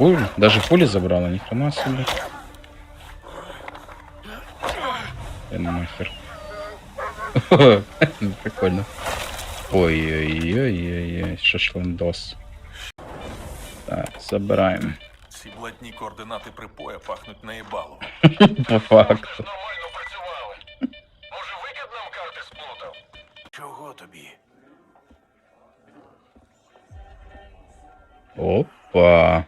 Пуль, даже пули забрала, ни хрена себе. Э, нахер. Ну, Прикольно. Ой-ой-ой-ой-ой, шашлындос. Так, забираем. Ці блатні координати припоя пахнуть наїбалом. По факту. Нормально працювали. Може, викид нам карти сплутав? Чого тобі? Опа.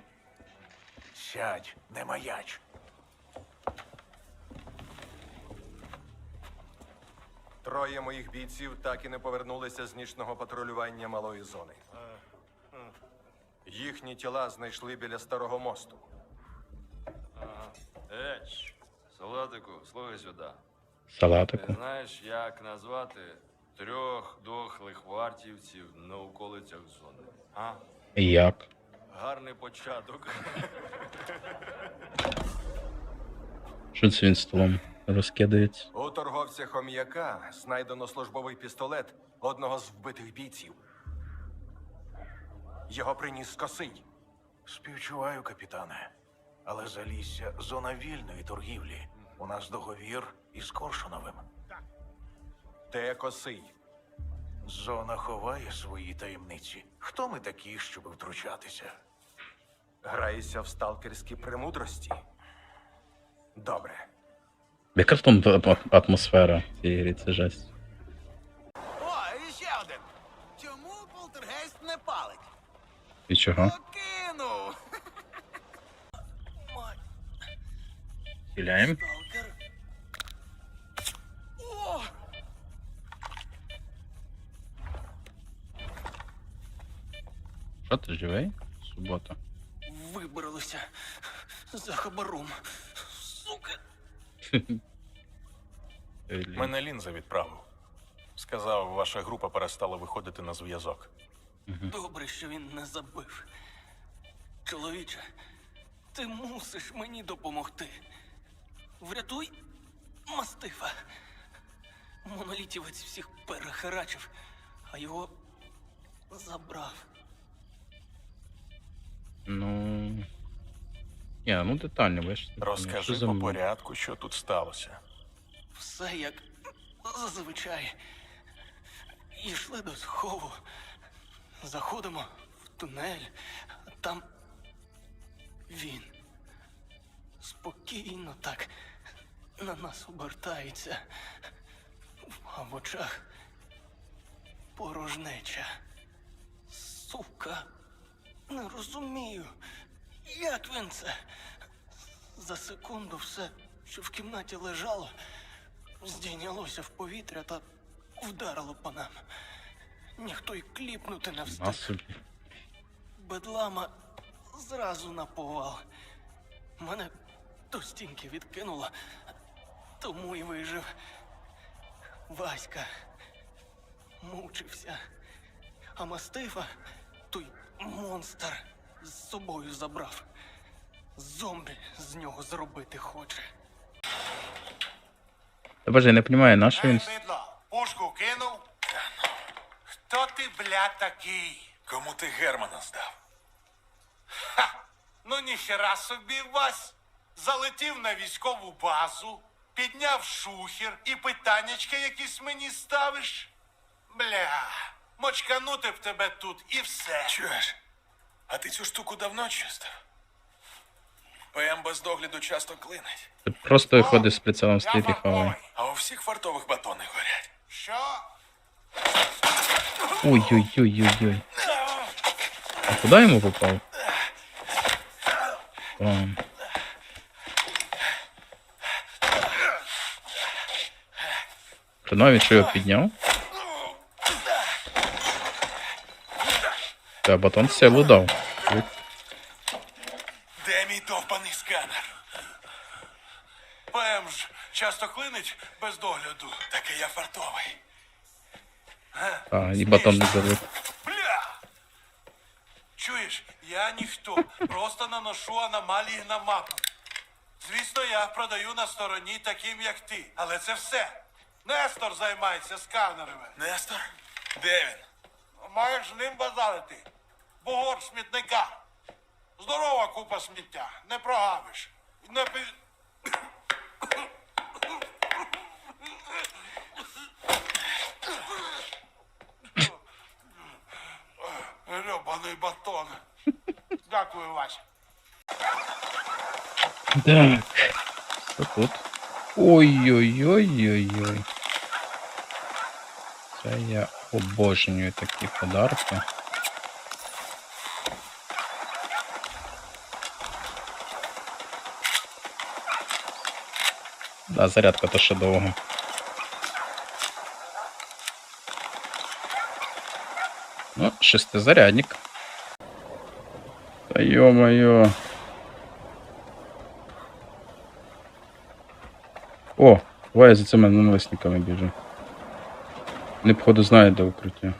Сядь, не маяч. Троє моїх бійців так і не повернулися з нічного патрулювання малої зони. Їхні тіла знайшли біля старого мосту. Еч, солдатику, слухай сюди. Ти знаєш, як назвати трьох дохлих вартівців на околицях зони? А? Як? Гарний початок. Що це він столом розкидається? У торговця хом'яка знайдено службовий пістолет одного з вбитих бійців. Його приніс косий. Співчуваю, капітане. Але залісся зона вільної торгівлі. У нас договір із Коршуновим. Те косий. Зона ховає свої таємниці. Хто ми такі, щоб втручатися? Граєшся в сталкерські премудрості. Добре. Яка ж там атмосфера цієї гри, це жесть. О, і ще один. Чому полтергейст не палить? І чого? Покинув. Стріляємо? сталкер. О! Що ти живий? Субота. Вибралися за хабаром. Сука. Мене лінза відправив. Сказав, ваша група перестала виходити на зв'язок. Добре, що він не забив. Чоловіче, ти мусиш мені допомогти. Врятуй мастифа. Монолітівець всіх перехерачив, а його забрав. Ну. Ні, ну детально вийшли. Розкажи по порядку, що тут сталося. Все як зазвичай. Йшли до схову. Заходимо в тунель. а Там він. Спокійно так на нас обертається. А в очах порожнеча. Сука. Не розумію. Як він це? За секунду все, що в кімнаті лежало, здійнялося в повітря та вдарило по нам. Ніхто й кліпнути не встиг. Бедлама зразу на повал. Мене до стінки відкинуло, тому й вижив. Васька мучився. А мастифа той монстр з собою забрав. Зомбі з нього зробити хоче. Та боже, я не розумію, на що він. Ей, бидло, пушку кинув? Хто ти, блядь, такий? Кому ти Германа здав? Ха! Ну ніхера собі Вась. Залетів на військову базу, підняв шухер і питаннячка якісь мені ставиш. Бля, мочканути б тебе тут і все. Чуєш? А ти цю штуку давно чистив? ПМ без догляду часто клинить, Ти просто ходиш з прицелом стоїть і а у всіх фартових батони горять. Що? Ой-ой-ой-ой-ой. А куди йому попав? О. Хрена що його підняв? Та батон силу дав. Де мій довбаний сканер? ПМ ж часто клинить без догляду. Так і я фартовий. А, і батон не залив. Бля! Чуєш, я ніхто. Просто наношу аномалії на мапу. Звісно, я продаю на стороні таким, як ти. Але це все. Нестор займається сканерами. Нестор? Де він? Маєш з ним базарити. Бугор смітника. Здорова купа сміття, не прогавиш. Не пи... Гребаний батон. Дякую, Вася. Так. Що тут? Ой-ой-ой-ой-ой. Це я обожнюю такі подарки. Да, зарядка то ще довго. Ну, шестизарядник. Та ё-моё. О, Вая за цими нанависниками біжу. Не походу знає, де укриття.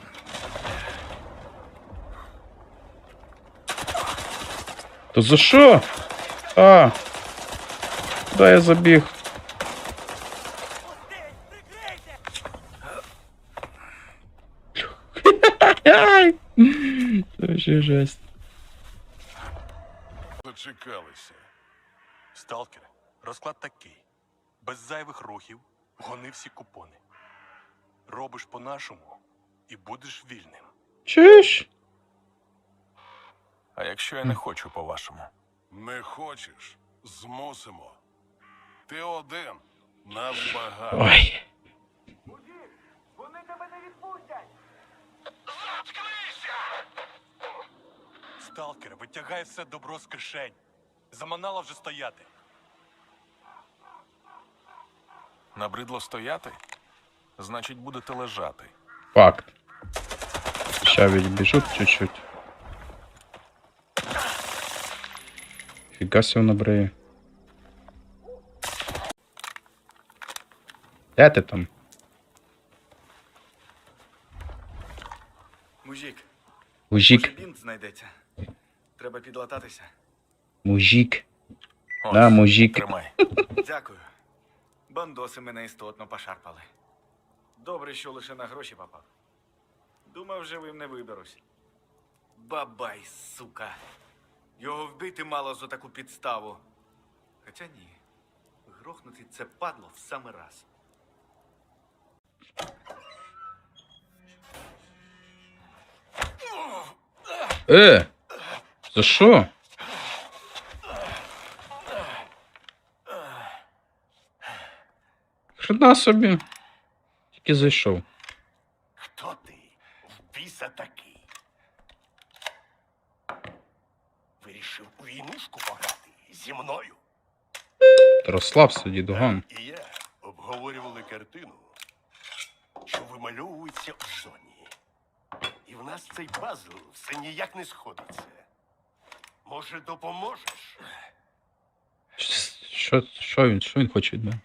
То за що? А! Куди я забіг? Це ще жесть. Дочекалися. Сталкер, розклад такий. Без зайвих рухів гони всі купони. Робиш по-нашому і будеш вільним. Чуєш? А якщо я не хочу по-вашому? Не хочеш? Змусимо. Ти один, нас багато. Ой. Сталкер, витягай все добро з кишень. Заманала вже стояти. Набридло стояти? Значить, будете лежати. Факт. Ща відбіжуть чуть-чуть. Фіга сього набриє. Де ти там? Мужик, Мужик, може бінт знайдеться. Треба підлататися. мужик. Ось, Да, мужик. Тримай. Дякую. Бандоси мене істотно пошарпали. Добре, що лише на гроші попав. Думав, живим не виберусь. Бабай, сука. Його вбити мало за таку підставу. Хоча ні. Грохнути це падло в самий раз. Е! За що? Хрена собі. Тільки зайшов. Хто ти? В біса такий. Вирішив у війнушку пограти зі мною. Та розслабся, дідуган. І я обговорювали картину, що вимальовується в зоні. І в нас цей пазл все ніяк не сходиться. Може, допоможеш? Що, що він? Що він хоче від мене?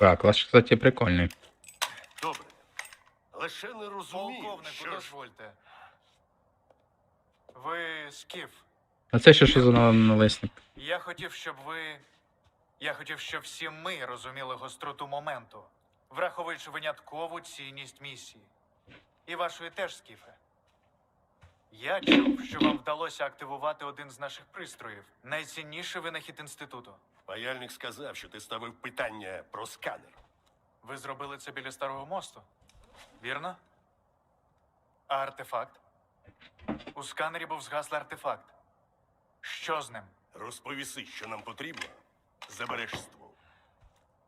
Так, клас, кстати, прикольний. Добре. Лише не розумію, Полковнику, що ж дозвольте. Ви скіф. А це ще що за на- Я хотів, щоб ви. Я хотів, щоб всі ми розуміли гостроту моменту, враховуючи виняткову цінність місії. І вашої теж, скіфе. Я чув, що вам вдалося активувати один з наших пристроїв найцінніший винахід інституту. паяльник сказав, що ти ставив питання про сканер. Ви зробили це біля старого мосту. Вірно? А артефакт? У сканері був згаслий артефакт. Що з ним? Розповіси, що нам потрібно, забереш ствол.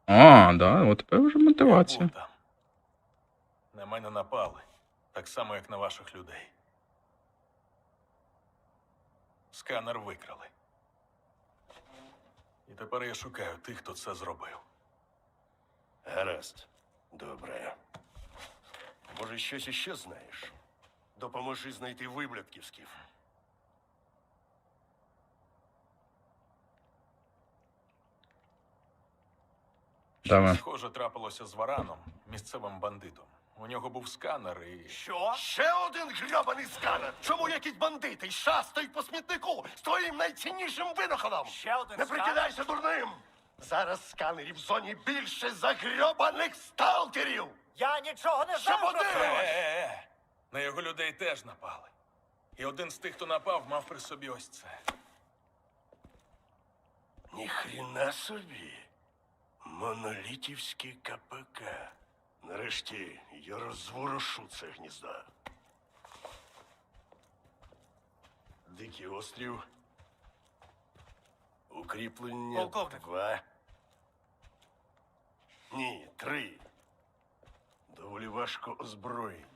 А, да, от тепер вже мотивація. Був там. На мене напали. Так само, як на ваших людей. Сканер викрали. І тепер я шукаю тих, хто це зробив. Гаразд. Добре. Може, щось іще знаєш? Допоможи знайти виблядків, Скіф. Давай. Схоже, трапилося з вараном, місцевим бандитом. У нього був сканер і. Що? Ще один грьобаний сканер! Чому якісь бандити шастають по смітнику з твоїм найціннішим винаходом? Ще один Не сканер? прикидайся дурним! Зараз сканерів в зоні більше за грьобаних сталкерів! Я нічого не Що знаю про це! подивимось? Е-е-е! На його людей теж напали. І один з тих, хто напав, мав при собі ось це. Ніхрена собі. Монолітівський КПК. Нарешті я розворушу це гніздо. Дикий острів. Укріплення. Полковнику. Два. Ні, три. Доволі важко озброєні.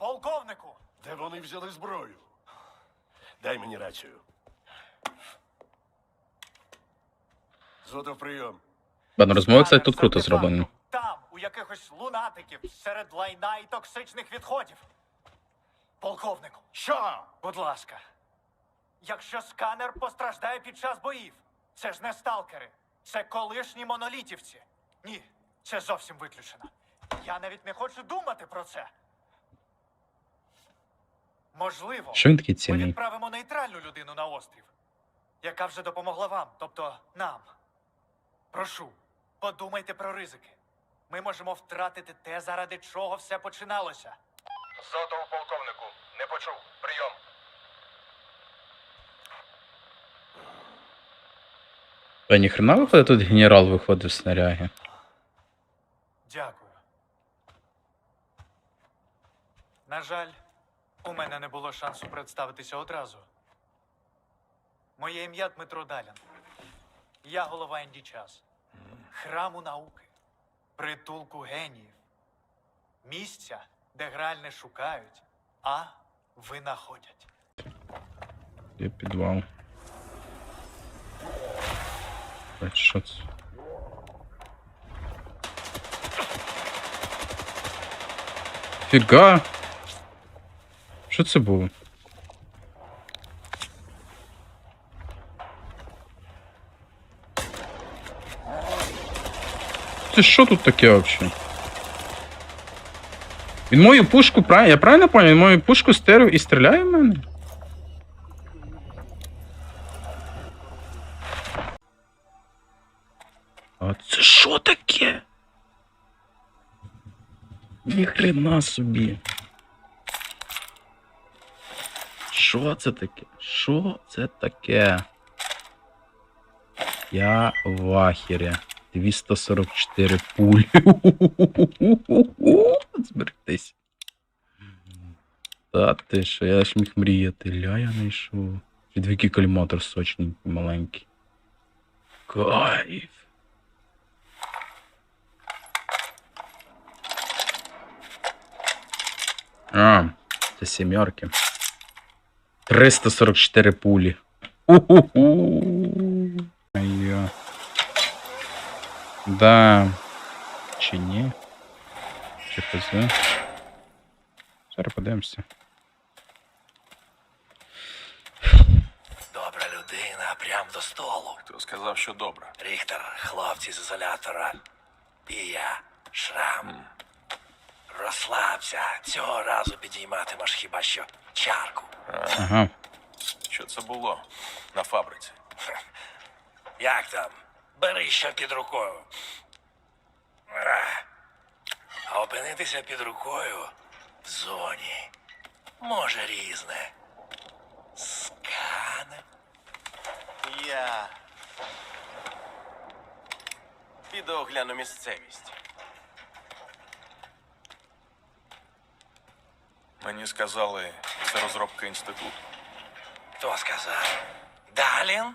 Полковнику! Де вони взяли зброю? Дай мені рацію. Зотов прийом. Ладно, розмова, кстати, тут круто зроблено. Там, у якихось лунатиків, серед лайна і токсичних відходів. Полковнику, Що? будь ласка. Якщо сканер постраждає під час боїв, це ж не сталкери, це колишні монолітівці. Ні, це зовсім виключено. Я навіть не хочу думати про це. Можливо, Що він такий ми відправимо нейтральну людину на острів, яка вже допомогла вам, тобто нам. Прошу, подумайте про ризики. Ми можемо втратити те, заради чого все починалося. Зотов полковнику. Не почув. Прийом. А ніхрена виходить, тут генерал виходить снаряги. Дякую. На жаль, у мене не було шансу представитися одразу. Моє ім'я Дмитро Далян. Я голова Інді Час. Храму науки, притулку геніїв. Місця, де граль не шукають, а винаходять. Є підвал. Блядь, Що це? Фіга! Що це було? Це що тут таке взагалі? Він мою пушку, я правильно понял? Він мою пушку стерив і стріляє в мене? А це що таке? Ніхрена собі. Що це таке? Що це таке? Я в ахері. 244 пулі. Зберегтись. Та ти що, я ж міг мріяти. Ля я знайшов. Відвикий каліматор сочний, маленький. Кайф. А, це сімерки. 344 пулі. У-ху-ху. Да. Чи ні? Чи хз? Зараз подивимося. Добра людина, прям до столу. Хто сказав, що добре? Ріхтер, хлопці з ізолятора. І я, шрам. Розслабся. Цього разу підійматимеш хіба що чарку. Ага. Що це було на фабриці? Як там? Бери що під рукою. А опинитися під рукою в зоні може різне. Скане. Я. Піду огляну місцевість. Мені сказали, це розробка інституту. Хто сказав? Далін?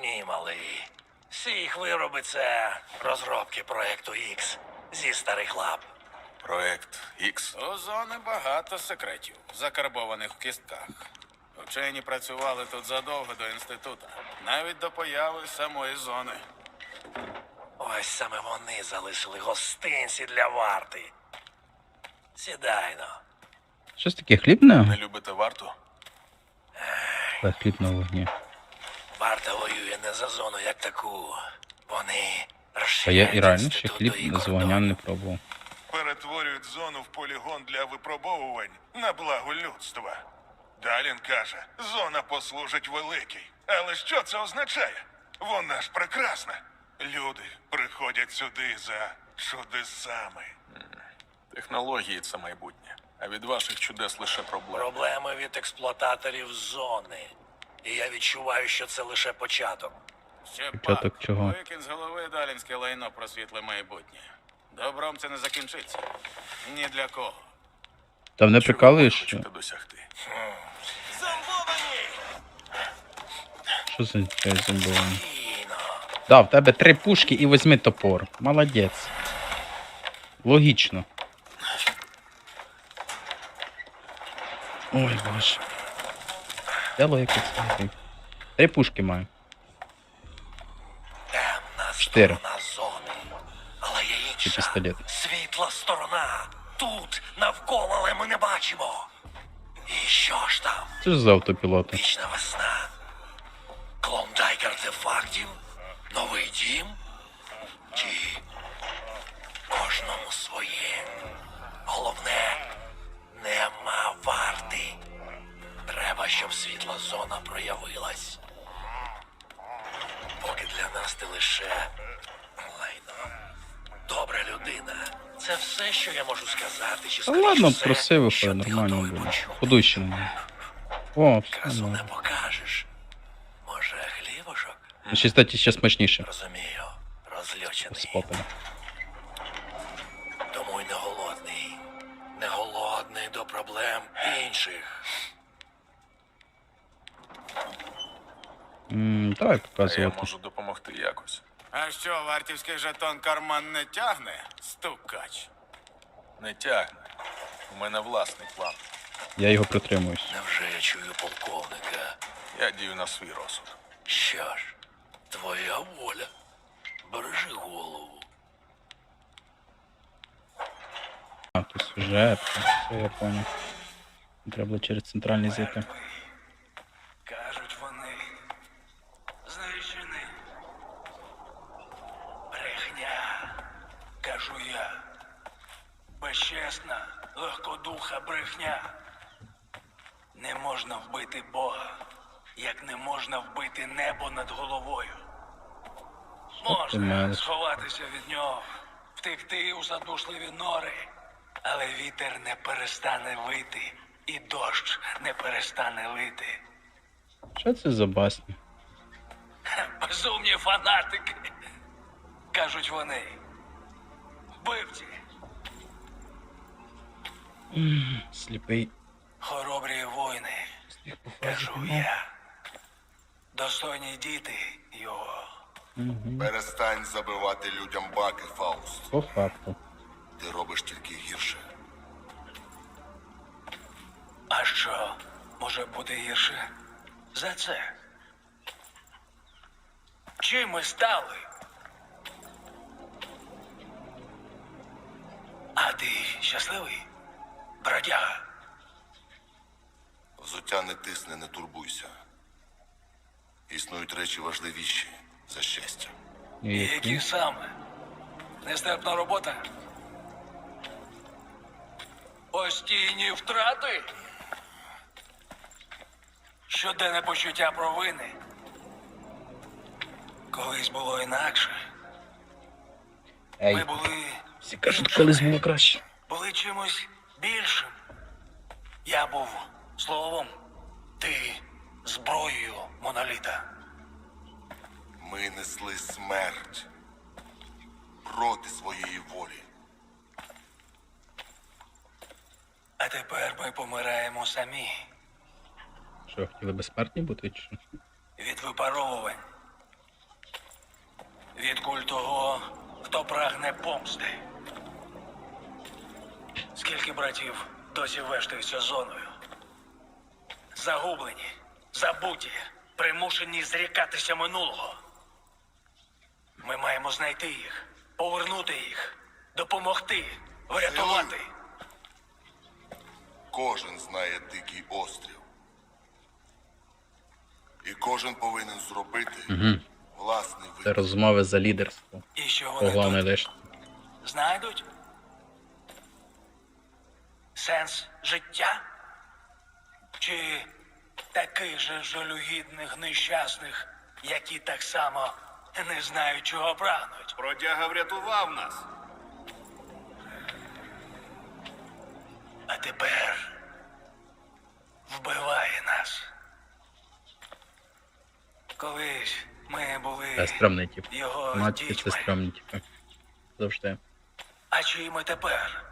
Ні, малий. Всі їх вироби це розробки проекту X зі старих лап. Проект X. У зони багато секретів, закарбованих в кістках. Вчені працювали тут задовго до інституту, навіть до появи самої зони. Ось саме вони залишили гостинці для варти. Сідайно. Щось таке хліб не? Не любите варту? Та хліб на вогні. Варта воює не за зону як таку. Вони А я і реально ще хліб з вогня не пробував. перетворюють зону в полігон для випробовувань на благо людства. Далін каже, зона послужить великій. Але що це означає? Вона ж прекрасна. Люди приходять сюди за чудесами. Технології це майбутнє. А від ваших чудес лише проблеми. Проблеми від експлуататорів зони. І я відчуваю, що це лише початок. Початок чого? Викинь з голови далінське лайно про світле майбутнє. Добром це не закінчиться. Ні для кого. Та не прикалуєш? що? Хочете досягти. Що за зомбований? Спокійно. Да, в тебе три пушки і візьми топор. Молодець. Логічно. Ой, боже. Де логіка гри? Три пушки маю. Темна Чотири. сторона зони. Але є Чи інша. пістолет. Світла сторона. Тут, навколо, але ми не бачимо. І що ж там? Це ж з автопілота. Вічна весна. Клондайк артефактів. Новий дім. Чи кожному своє. Головне, нема варти. Треба, щоб світла зона проявилась. Поки для нас ти лише лайно. Добра людина. Це все, що я можу сказати. Чи Та ладно, все, проси виходить, нормально буде. Подуй ще на мене. О, все Красу не покажеш. Може, хлібушок? Ще, кстати, ще смачніше. Розумію, розлючений. попелем. М, Давай А я показувати. можу допомогти якось. А що, вартівський жетон карман не тягне? Стукач. Не тягне. У мене власний план. Я його притримуюсь. Невже я чую полковника? Я дію на свій розсуд. Що ж, твоя воля. Бережи голову. А, тут сюжет. Все, я понял. Треба було через центральний зайти. Кажуть вони. Знищений. Брехня. Кажу я. Безчесна, легкодуха брехня. Не можна вбити Бога, як не можна вбити небо над головою. Що ти Можна мелиш? сховатися від нього, втекти у нори, але вітер не перестане вити, і дощ не перестане лити. Що це за басня? Безумні фанатики. Кажуть вони. Вбивці, Сліпий. хоробрі воїни, кажу я. Достойні діти його. Угу. Перестань забивати людям баки, Фауст. По факту. Ти робиш тільки гірше. А що може бути гірше за це? Чим ми стали? А ти щасливий, бродяга? Взуття не тисне, не турбуйся. Існують речі важливіші за щастя. Які які? саме? Нестерпна робота? Постійні втрати? Щоденне почуття провини? Колись було інакше. Ми були всі кажуть, колись було краще. були чимось більшим. Я був словом, ти зброєю моноліта. Ми несли смерть проти своєї волі. А тепер ми помираємо самі Що, хотіли безсмертні бути? Чи? що? від випаровувань. Від куль того, хто прагне помсти. Скільки братів досі вештаються зоною? Загублені, забуті, примушені зрікатися минулого. Ми маємо знайти їх, повернути їх, допомогти, врятувати. Кожен знає дикий острів. І кожен повинен зробити Угу. власний Це розмови за лідерство. І що вони тут лиш. знайдуть? сенс життя? Чи таких же жалюгідних нещасних, які так само не знають, чого прагнуть? Бродяга врятував нас. А тепер вбиває нас. Колись ми були Та тип. його Матки це дітьми. стрьомні типи. Завжди. А чиї ми тепер?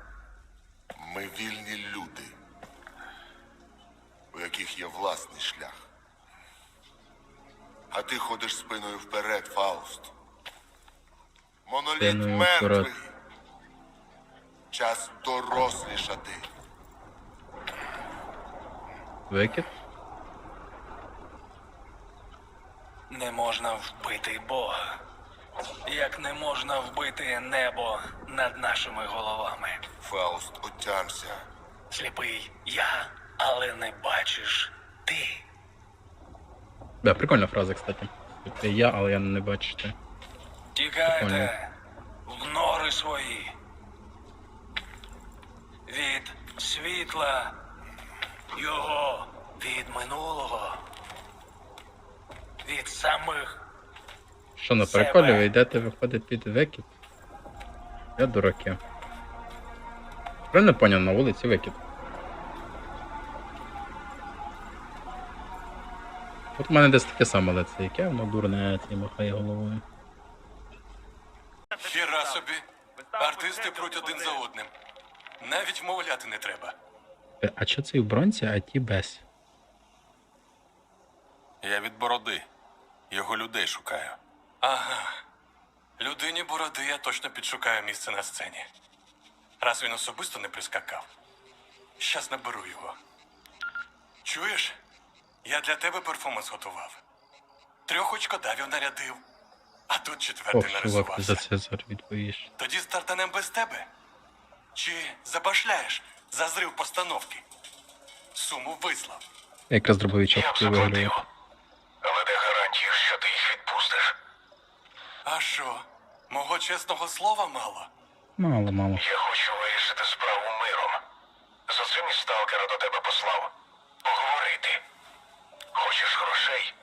Ми вільні люди, у яких є власний шлях. А ти ходиш спиною вперед, Фауст. Моноліт Спиною мертвий. вперед. Час дорослішати. Викид? Не можна вбити Бога. Як не можна вбити небо над нашими головами. Фауст, отямся. Сліпий я, але не бачиш ти. Да, прикольна фраза, кстати. Тобто я, але я не бачу те. Тікайте в нори свої. Від світла його від минулого. Від самих Що на Себе. переколі ви йдете виходить під викид? Я дураки. Правильно поняв, на вулиці викид. От у мене десь таке саме лице, яке воно дурне, і махає головою. Хіра собі. Артисти пруть один за одним. Навіть вмовляти не треба. А чо цей в бронці, а ті без? Я від бороди. Його людей шукаю. Ага. Людині бороди я точно підшукаю місце на сцені. Раз він особисто не прискакав. Щас наберу його. Чуєш? Я для тебе перформанс готував. Трьох очкодавів нарядив, а тут четвертий чувак, ти нарисувався. за це зараз відповіш. Тоді стартанем без тебе? Чи забашляєш за зрив постановки? Суму вислав. Я якраз дробовичок хотів виглядати. Але де гарантія, що ти їх відпустиш? А що, мого чесного слова мало? Мало, мало. Я хочу вирішити справу миром. За цим і сталкера до тебе послав. Поговорити. Хочеш грошей?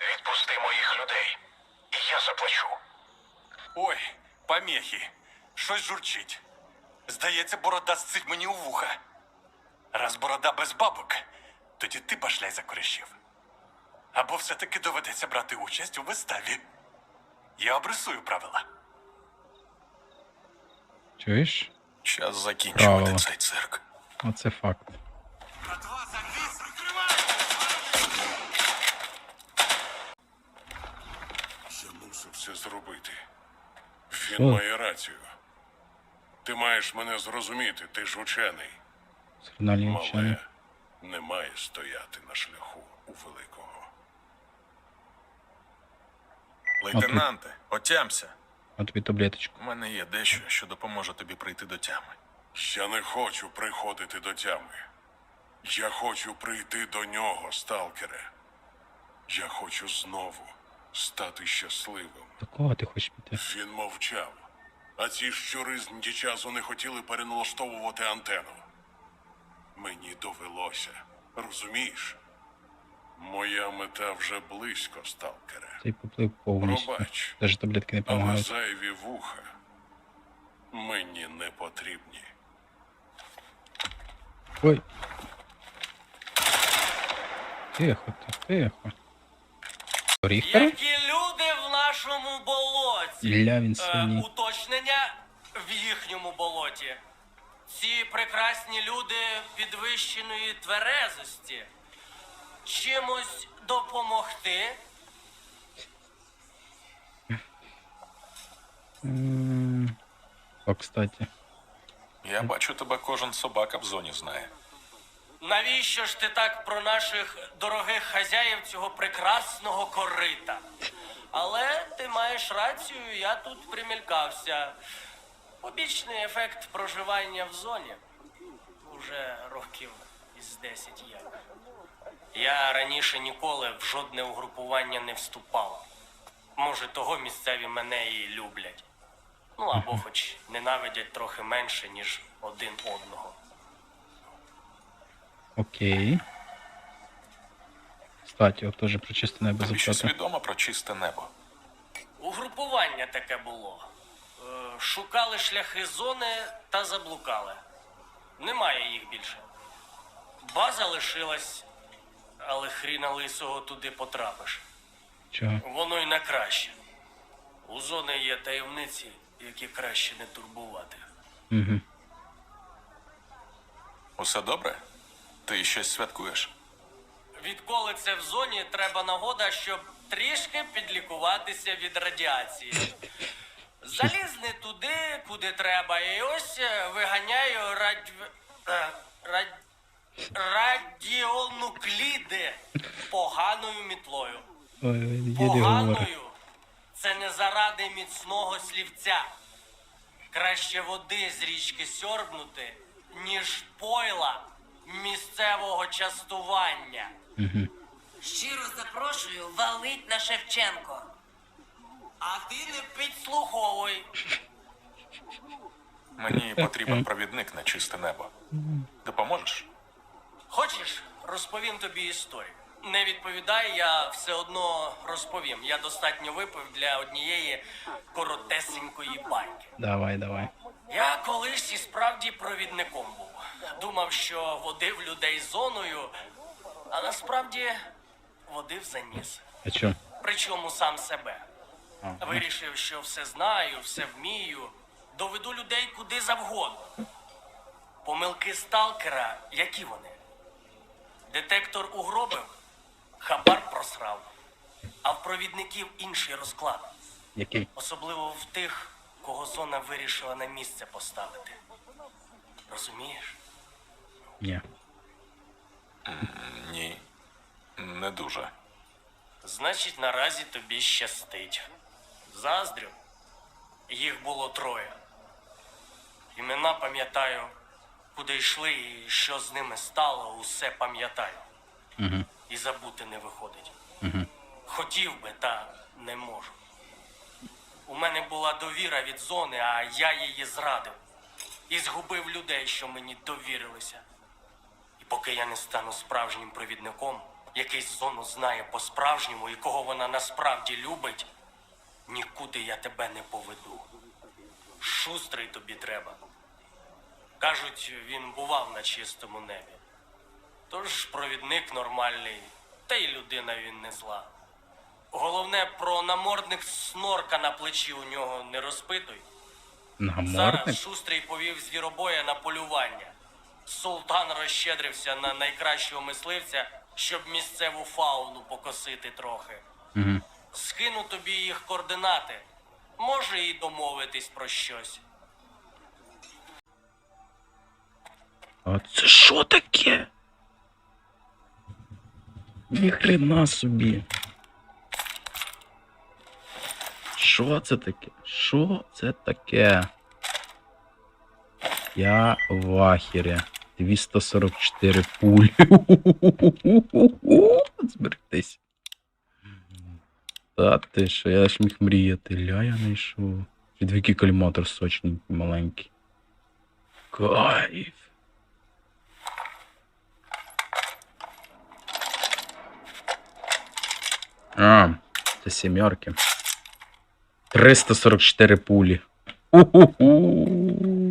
Відпусти моїх людей. І я заплачу. Ой, помехи. Щось журчить. Здається, борода сцить мені у вуха. Раз борода без бабок, тоді ти башляй за корішів. Або все-таки доведеться брати участь у виставі. Я обрисую правила. Чуєш? Час закінчувати Правила. цей цирк. Оце факт. Я мусив це зробити. Що? Він має рацію. Ти маєш мене зрозуміти, ти ж учений. Мале не має стояти на шляху у великого. Лейтенанте, отямся. А тобі таблеточку. У мене є дещо, що допоможе тобі прийти до тями. Я не хочу приходити до тями. Я хочу прийти до нього, сталкере. Я хочу знову стати щасливим. До кого ти хочеш піти? Він мовчав. А ці щури з часу не хотіли переналаштовувати антенну. Мені довелося. Розумієш? Моя мета вже близько, сталкере. Цей поплив повністю. Пробач. Таблетки не Але допомагають. зайві вуха мені не потрібні. Ой. Тихо, ти, тихо. Ріхтер? Які люди в нашому болоті. Ілля він Е, уточнення в їхньому болоті. Ці прекрасні люди підвищеної тверезості. Чимось допомогти. О, кстати. Я бачу, тебе кожен собака в зоні знає. Навіщо ж ти так про наших дорогих хазяїв цього прекрасного корита? Але ти маєш рацію, я тут примількався. Побічний ефект проживання в зоні. Уже років із 10 є. Я раніше ніколи в жодне угрупування не вступав. Може, того місцеві мене і люблять. Ну або хоч ненавидять трохи менше, ніж один одного. Окей. Кстати, от теж про чисте небо Тобі щось запитати. відомо про чисте небо. Угрупування таке було. Е, Шукали шляхи зони та заблукали. Немає їх більше. База лишилась, але хріна лисого туди потрапиш. Чого? Воно й на краще. У зони є таємниці, які краще не турбувати. Угу. Усе добре? Ти щось святкуєш? Відколи це в зоні, треба нагода, щоб трішки підлікуватися від радіації. Заліз не туди, куди треба, і ось е, виганяю радь... е, радіонукліди поганою мітлою. Поганою це не заради міцного слівця. Краще води з річки сьорбнути, ніж пойла місцевого частування. Угу. Щиро запрошую валить на Шевченко. А ти не підслуховуй. Мені потрібен провідник на чисте небо. Допоможеш? Хочеш, розповім тобі історію. Не відповідай, я все одно розповім. Я достатньо випив для однієї коротесенької байки. Давай, давай. Я колись і справді провідником був. Думав, що водив людей зоною, а насправді водив за ніс. А чо? Причому сам себе. Ага. Вирішив, що все знаю, все вмію, доведу людей куди завгодно. Помилки сталкера, які вони? Детектор угробив, хабар просрав, а в провідників інший розклад. Який? Особливо в тих, кого зона вирішила на місце поставити. Розумієш? Ні. Ні. Не дуже. Значить, наразі тобі щастить. Заздрю. Їх було троє. Імена пам'ятаю, куди йшли і що з ними стало, усе пам'ятаю. Угу. І забути не виходить. Угу. Хотів би, та не можу. У мене була довіра від зони, а я її зрадив. І згубив людей, що мені довірилися. Поки я не стану справжнім провідником, який зону знає по-справжньому і кого вона насправді любить, нікуди я тебе не поведу. Шустрий тобі треба. Кажуть, він бував на чистому небі. Тож провідник нормальний, та й людина він не зла. Головне, про намордник снорка на плечі у нього не розпитуй. Зараз шустрий повів звіробоя на полювання. Султан розщедрився на найкращого мисливця, щоб місцеву фауну покосити трохи. Угу. Скину тобі їх координати. Може і домовитись про щось. А це що таке? Ніхрена собі. Що це таке? Що це таке? Я в ахері. 244 пулі. Зберегтись. Та ти що, я ж міг мріяти. Ля я знайшов. Відвикий каліматор сочненький, маленький. Кайф. А, це сімерки. 344 пулі. У-ху-ху.